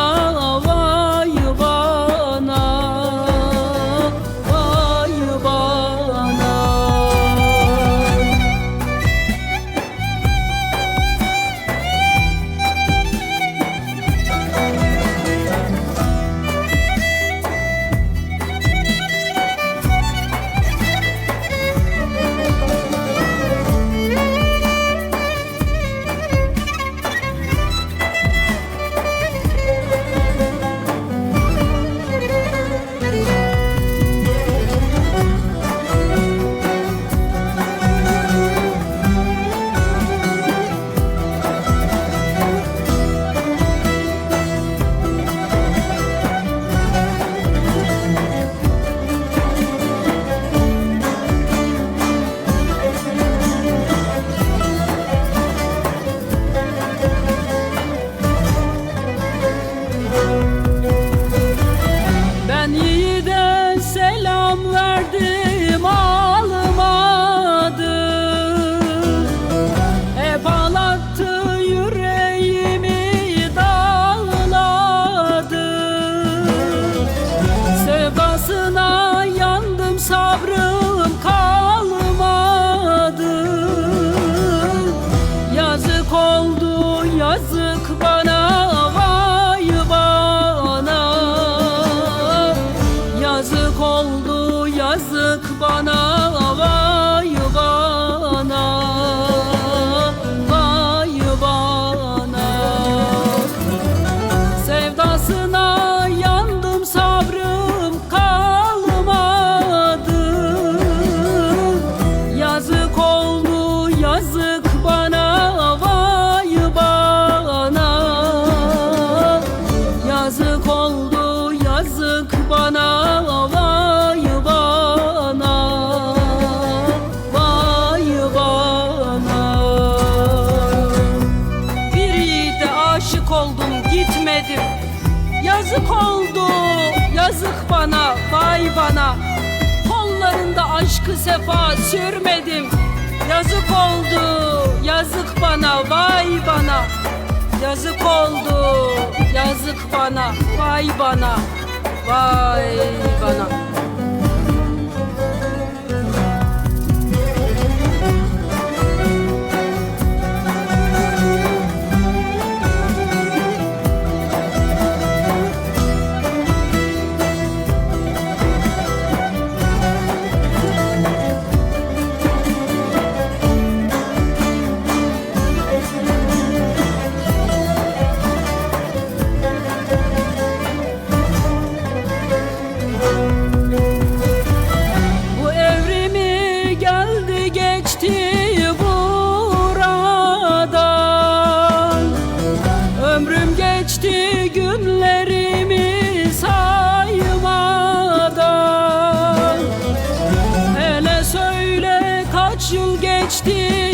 yalan Yazık oldu, yazık bana, vay bana. Kollarında aşkı sefa sürmedim. Yazık oldu, yazık bana, vay bana. Yazık oldu, yazık bana, vay bana Vay bana. Nasıl geçti.